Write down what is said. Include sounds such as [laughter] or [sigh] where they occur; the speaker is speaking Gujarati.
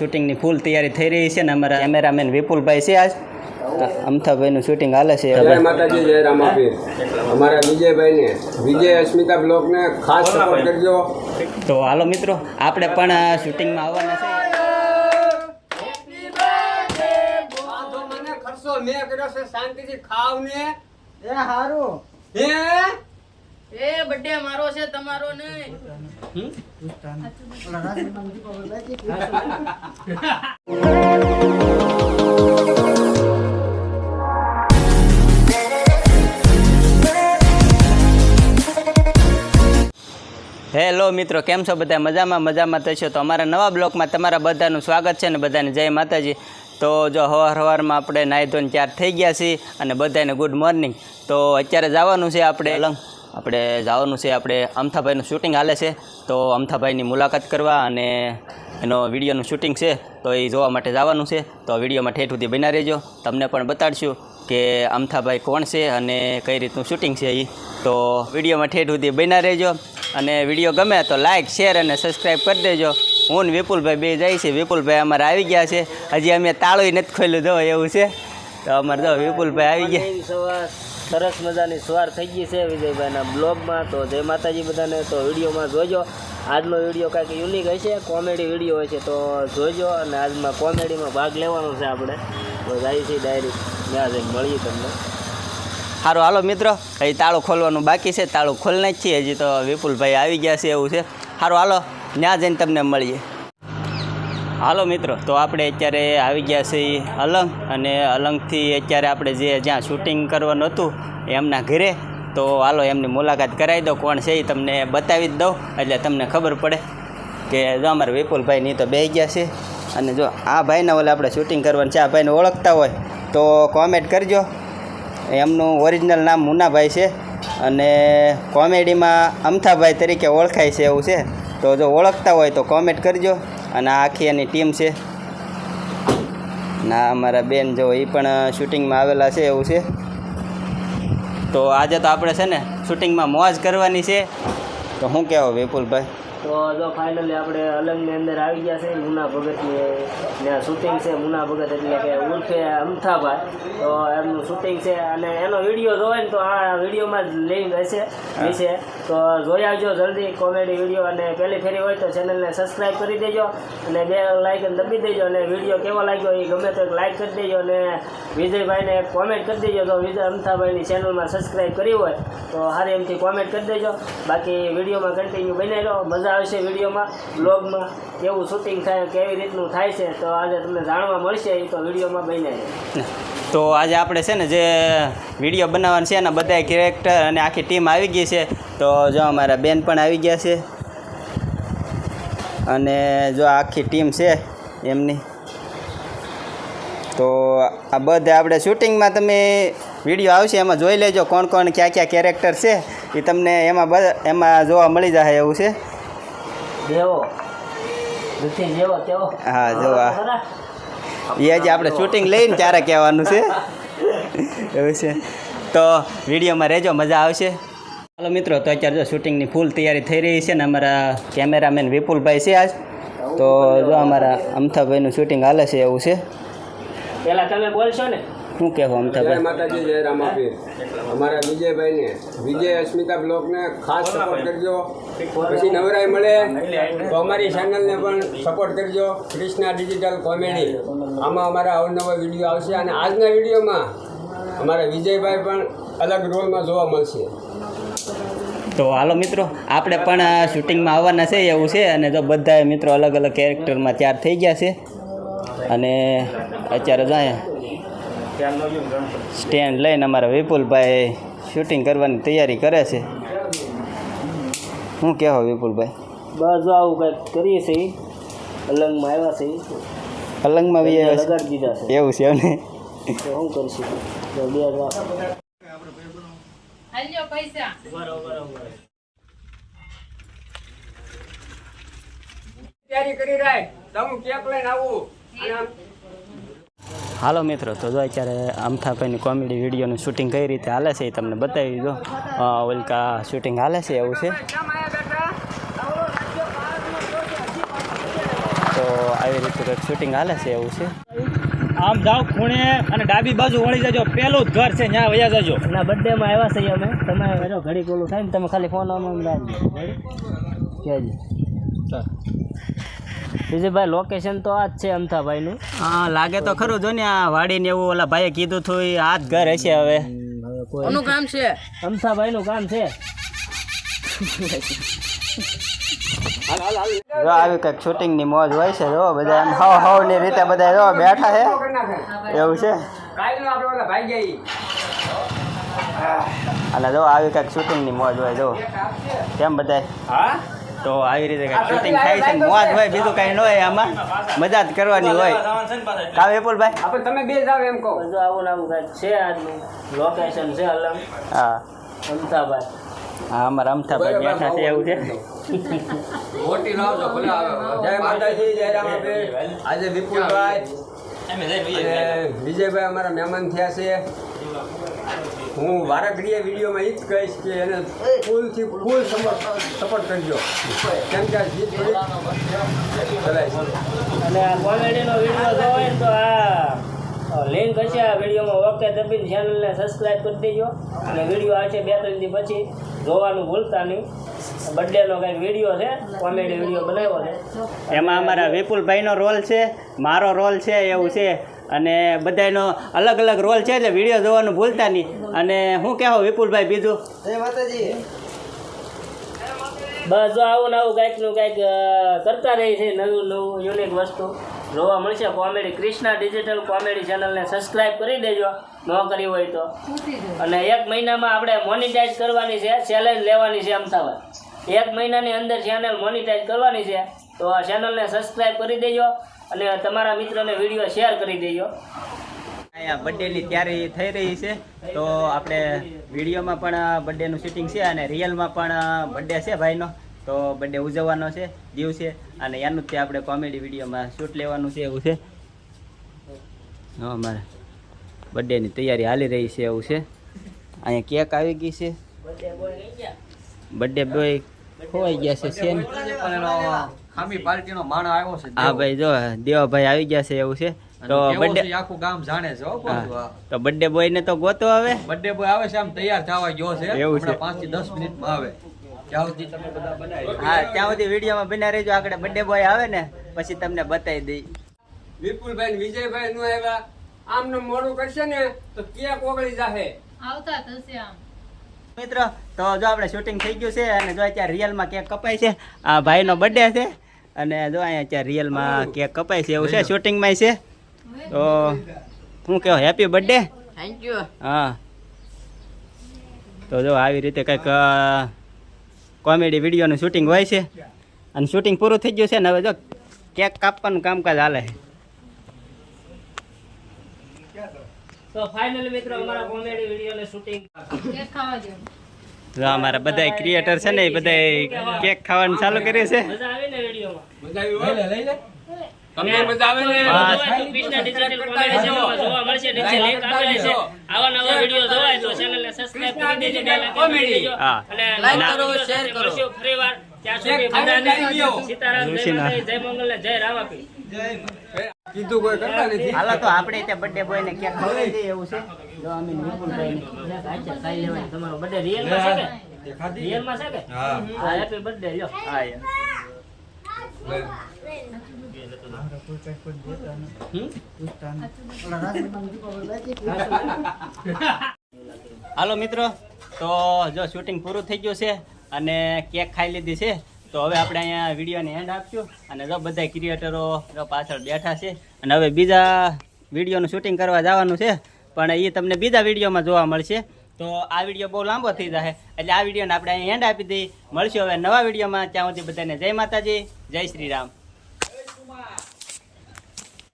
શૂટિંગની ફૂલ તૈયારી થઈ રહી છે ને અમારા કેમેરામેન વિપુલભાઈ છે આજ. અમથાભાઈનું શૂટિંગ હાલે છે. જય માતાજી જય રામાપીર. અમારા વિજયભાઈને વિજય અસ્મિતા બ્લોગને ખાસ સપોર્ટ કરજો. તો હાલો મિત્રો આપણે પણ આ શૂટિંગમાં આવવાના છે. વાંધો મને ખર્ચો મેં કર્યો છે શાંતિથી ખાવ ને એ સારું હે? એ બર્થડે મારો છે તમારો નહીં. હેલો મિત્રો કેમ છો બધા? મજામાં મજામાં થશો તો અમારા નવા બ્લોકમાં તમારા બધાનું સ્વાગત છે ને બધાને જય માતાજી. તો જો હવાર હવારમાં આપણે નાહી ધોઈને ચાર થઈ ગયા છીએ અને બધાને ગુડ મોર્નિંગ તો અત્યારે જવાનું છે આપણે અલંગ આપણે જવાનું છે આપણે અમથાભાઈનું શૂટિંગ હાલે છે. તો અમથાભાઈની મુલાકાત કરવા અને એનો વિડીયોનું શૂટિંગ છે, તો એ જોવા માટે જવાનું છે. તો વિડીયોમાં ઠેઠ સુધી બના રહેજો. તમને પણ બતાડશું કે અમથાભાઈ કોણ છે અને કઈ રીતનું શૂટિંગ છે એ તો વિડીયોમાં ઠેઠ સુધી બના રહેજો. અને વીડિયો ગમે તો લાઇક શેર અને સબસ્ક્રાઈબ કરી દેજો. હું વિપુલભાઈ બે જાય છે. વિપુલભાઈ અમારે આવી ગયા છે. હજી અમે તાળું નથી ખોલ્યું, જો એવું છે. તો અમારે જો વિપુલભાઈ આવી ગયા. સરસ મજાની સવાર થઈ ગઈ છે વિજયભાઈના બ્લોગમાં. તો જય માતાજી બધાને. તો વિડીયોમાં જોજો. આજનો વીડિયો કાંઈક યુનિક હશે કોમેડી વીડિયો હશે, તો જોજો અને આજમાં કોમેડીમાં ભાગ લેવાનો છે આપણે. તો જાય છે ડાયરી ત્યાં જઈને મળીએ તમને. સારું હાલો મિત્રો. હજી તાળું ખોલવાનું બાકી છે. તાળું ખોલને જ છીએ. હજી તો વિપુલભાઈ આવી ગયા છે એવું છે. સારું હાલો. ત્યાં જઈને તમને મળીએ. હાલો મિત્રો, તો આપણે અત્યારે આવી ગયા છે ઈ અલંગ અને અલંગથી અત્યારે આપણે જે જ્યાં શૂટિંગ કરવાનું હતું એમના ઘરે. તો હાલો એમની મુલાકાત કરાવી દો, કોણ છે એ તમને બતાવી જ દઉં, એટલે તમને ખબર પડે કે જો અમારે વિપુલભાઈ નહીં તો બે ગયા છે. અને જો આ ભાઈના ઓલે આપણે શૂટિંગ કરવાનું છે, આ ભાઈને ઓળખતા હોય, તો કોમેન્ટ કરજો. એમનું ઓરિજિનલ નામ મુનાભાઈ છે અને કોમેડીમાં અમથાભાઈ તરીકે ઓળખાય છે એવું છે. તો જો ઓળખતા હોય તો કોમેન્ટ કરજો. અને આખી એની ટીમ છે. ના, અમારા બેન જો એ પણ શૂટિંગમાં આવેલા છે એવું છે. તો આજે તો આપણે છે ને, શૂટિંગમાં મોજ કરવાની છે. તો શું કહેવો વિપુલભાઈ? તો જો ફાઇનલી આપણે અલંગની અંદર આવી ગયા છે મુના ભગતની ત્યાં શૂટિંગ છે મુના ભગત એટલે કે ઉર્ફે અમથાભાઈ. તો એમનું શૂટિંગ છે અને એનો વીડિયો જોવે ને તો આ વિડીયોમાં જ લિંક હશે વિશે તો જોઈ આવજો જલ્દી કોમેડી વીડિયો અને પહેલી ફેરી હોય તો ચેનલને સબસ્ક્રાઈબ કરી દેજો અને બે લાઇક દબી દેજો અને વીડિયો કેવો લાગ્યો એ ગમે તો એક લાઇક કરી દેજો અને વિજયભાઈને કોમેન્ટ કરી દેજો તો વિજય અમથાભાઈની ચેનલમાં સબસ્ક્રાઈબ કરી હોય તો સારી એમથી કોમેન્ટ કરી દેજો. બાકી વિડીયોમાં કન્ટિન્યુ બની રહો મજા આવશે વિડીયોમાં, બ્લોગમાં કેવું શૂટિંગ થાય, કેવી રીતનું થાય છે, તો આજે તમને જાણવા મળશે એ તો વિડીયોમાં બને તો આજે આપણે છે ને જે વીડિયો બનાવવાનું છે એના બધા કેરેક્ટર અને આખી ટીમ આવી ગઈ છે. તો જો અમારા બેન પણ આવી ગયા છે. અને જો આખી ટીમ છે એમની. તો આ બધા આપણે શૂટિંગમાં તમે વીડિયો આવશે, એમાં જોઈ લેજો કોણ કોણ ક્યાં ક્યાં કેરેક્ટર છે. એ તમને એમાં એમાં જોવા મળી જાય એવું છે. જેવો. કેવો હા જો એ જ આપણે શૂટિંગ લઈને ત્યારે કહેવાનું છે? [laughs] એવું છે. તો વિડીયોમાં રહેજો મજા આવશે. ચાલો મિત્રો તો અત્યારે જો શૂટિંગની ફૂલ તૈયારી થઈ રહી છે ને અમારા કેમેરામેન વિપુલભાઈ છે આજ. તો જો અમારા અમથાભાઈનું શૂટિંગ હાલે છે એવું છે. પહેલાં તમે બોલશો ને. શું કહેવું જય અમથાભાઈ માતાજી જય રામાપીર. અમારા વિજયભાઈને વિજય અસ્મિતા બ્લોગને ખાસ સપોર્ટ કરજો. પછી નવરાઈ મળે તો અમારી ચેનલને પણ સપોર્ટ કરજો. ક્રિષ્ના ડિજિટલ કોમેડી આમાં અમારા અવનવા વીડિયો આવશે અને આજના વિડીયોમાં અમારા વિજયભાઈ પણ અલગ રોલમાં જોવા મળશે. તો હાલો મિત્રો આપણે પણ આ શૂટિંગમાં આવવાના છે એવું છે. અને જો બધા મિત્રો અલગ અલગ કેરેક્ટરમાં તૈયાર થઈ ગયા છે. અને અત્યારે જાય. સ્ટેન્ડ લઈને અમારા વિપુલભાઈ શૂટિંગ કરવાની તૈયારી કરે છે. શું કહેવો વિપુલભાઈ? બસ જો આવું કંઈક કરીએ છીએ. પલંગમાં આવ્યા છે પલંગમાં બી આવ્યા લગાડી દીધા છે. એવું છે ને? શું કરશું? બે પૈસા. તૈયારી કરી રાખ. તમે કેક લઈને આવું. અને આમ હાલો મિત્રો તો જો અત્યારે અમથાભાઈની કોમેડી વિડીયોનું શૂટિંગ કઈ રીતે હાલે છે એ તમને બતાવી દો ઓલકા શૂટિંગ હાલે છે એવું છે. તો આવી રીતે કંઈક શૂટિંગ હાલે છે એવું છે. આમ જાઓ ખૂણે અને ડાબી બાજુ વળી જજો. પેલું જ ઘર છે ત્યાં વયા જજો. ના બર્થડેમાં આવ્યા છીએ અમે. તમે ઘડી ઘડીક થાય ને તમે ખાલી ફોન આમ રાખજો. કહેજો વિજયભાઈ લોકેશન તો આ જ છે અમથાભાઈનું. હા લાગે તો ખરું. જો ને આ વાડીને એવું ઓલા ભાઈએ કીધું હતું એ આ જ ઘર હશે હવે. કામ છે? અમથાભાઈનું કામ છે. જો આવી કંઈક શૂટિંગની મોજ હોય છે જો બધા એમ હાવ હાવની રીતે બધા જો બેઠા છે. એવું છે? અને જો આવી કંઈક શૂટિંગની મોજ હોય જો. કેમ બધા હા? તો આવી રીતે કાંઈ શૂટિંગ થાય છે મોજ હોય બીજું કાંઈ ન હોય આમાં. મજા જ કરવાની હોય. કા વિપુલભાઈ આપણે તમે બે જાવ એમ કહો. જો આવું નામ કાંઈક છે આજનું. લોકેશન છે અલગ. હા. અમતાભાઈ હા અમારા અમતાભાઈ બેઠા છે એવું છે. મોટી લાવજો ભલે આવે. જય માતાજી. જય રામાબેન આજે વિપુલભાઈ અને વિજયભાઈ અમારા મહેમાન થયા છે. હું વારાઘડીએ વિડીયોમાં એ જ કહીશ કે એને ફૂલથી ફૂલ સપોર્ટ કરજો. કેમ કે આ છે. અને આ કોમેડીનો વીડિયો જોવો હોય ને તો આ લિંક હશે આ વિડીયોમાં ઓકે દબીને ચેનલને સબસ્ક્રાઈબ કરી દેજો. અને વીડિયો આવશે બે ત્રણ દી પછી. જોવાનું ભૂલતા નહીં. બર્થડેનો કંઈક વીડિયો છે કોમેડી વીડિયો બનાવ્યો છે. એમાં અમારા વિપુલભાઈનો રોલ છે મારો રોલ છે એવું છે. અને બધાનો અલગ અલગ રોલ છે એટલે વીડિયો જોવાનું ભૂલતા નહીં. અને હું કહેવો વિપુલભાઈ બીજું? બસ જો આવું ને આવું કાંઈકનું કાંઈક કરતા રહી છે નવું નવું યુનિક વસ્તુ. જોવા મળશે કોમેડી ક્રિષ્ના ડિજિટલ કોમેડી ચેનલને સબસ્ક્રાઈબ કરી દેજો ન કરી હોય તો. અને એક મહિનામાં આપણે મોનિટાઈઝ કરવાની છે ચેલેન્જ લેવાની છે અમદાવાદ. એક મહિનાની અંદર ચેનલ મોનિટાઈઝ કરવાની છે. તો આ ચેનલને સબસ્ક્રાઈબ કરી દેજો અને તમારા મિત્રોને વીડિયો શેર કરી દેજો. અહીંયા બર્થડેની તૈયારી થઈ રહી છે. તો આપણે વિડીયોમાં પણ બર્થડેનું શૂટિંગ છે અને રિયલમાં પણ બર્થડે છે ભાઈનો. તો બર્થડે ઉજવવાનો છે દિવસે. અને એનું જ તે આપણે કોમેડી વિડીયોમાં શૂટ લેવાનું છે એવું છે. હા અમારે બર્થડેની તૈયારી હાલી રહી છે એવું છે. અહીંયા કેક આવી ગઈ છે. બર્થડે બોય ખોવાઈ ગયા છે છે ને? ખામી પાર્ટીનો માણસ આવ્યો છે હા ભાઈ જો દેવાભાઈ આવી ગયા છે એવું છે. તો બર્થડે આખું ગામ જાણે છે તો બર્થડે બોયને તો ગોતો આવે બર્થડે બોય આવે છે આમ તૈયાર થવા ગયો છે. એવું છે. પાંચથી દસ મિનિટમાં આવે. ત્યાં સુધી તમે બધા બનાવી હા ત્યાં સુધી વિડીયોમાં બના રહેજો આગળ બર્થડે બોય આવે ને પછી તમને બતાવી દઈ. વિપુલભાઈ વિજયભાઈ નું આવ્યા. આમને મોડું કરશે ને તો કેક ઓગળી જાહે. આવતા થશે આમ. મિત્રો તો જો આપણે શૂટિંગ થઈ ગયું છે અને જો અત્યારે રિયલમાં કેક કપાય છે આ ભાઈનો બર્થડે છે. અને જો અહીંયા અત્યારે રિયલમાં કેક કપાય છે એવું છે? શૂટિંગમાં છે? તો શું કહો હેપી બર્થડે થેન્ક યુ હા. તો જો આવી રીતે કંઈક કોમેડી વિડીયોનું શૂટિંગ હોય છે. અને શૂટિંગ પૂરું થઈ ગયું છે ને હવે જો કેક કાપવાનું કામકાજ હાલે છે. તો ફાઇનલ મિત્રો અમારા કોમેડી વિડીયોને શૂટિંગ કેક ખાવા દો જો અમારા બધા ક્રિએટર છે ને એ બધા કેક ખાવાનું ચાલુ કર્યું છે. મજા આવી ને વિડીયોમાં મજા આવી હોય? તમને મજા આવે ને? હા. કૃષ્ણા ડિજિટલ કોમેડી ચેનલમાં જોવા મળશે નીચે લિંક આપેલી છે. આવા નવા વીડિયો જોવાય તો ચેનલને સબસ્ક્રાઇબ કરી દેજો બે લાઈક કરી દેજો. હા. અને Like નવા કરો, વીડિયો share સાથે કરો. મળશું ફરીવાર ત્યાં સુધી એક ખાલી બધાને video. સીતારામ જય મંગલ જય આપી જય કીધું કોઈ કરતા નથી હાલો તો આપણે ત્યાં બર્થડે બોય ને કેક ખવડાવી દઈએ એવું છે જો અમે વિપુલભાઈ અચ્છા, ખાઈ લેવાય. તમારો બર્થડે real માં છે કે? Real માં છે કે? હા, હા હેપી બર્થડે લ્યો. હા હાલો મિત્રો તો જો શૂટિંગ પૂરું થઈ ગયું છે અને કેક ખાઈ લીધી છે તો હવે આપણે અહીંયા વિડીયોને એન્ડ આપશું. અને જો બધા ક્રિએટરો પાછળ બેઠા છે. અને હવે બીજા વિડીયોનું શૂટિંગ કરવા જવાનું છે. પણ એ તમને બીજા વિડીયોમાં જોવા મળશે. તો આ વીડિયો બહુ લાંબો થઈ જશે એટલે આ વિડીયોને આપણે અહીંયા એન્ડ આપી દઈએ. મળશું હવે નવા વિડીયોમાં ત્યાં સુધી બધાને જય માતાજી, જય શ્રી રામ.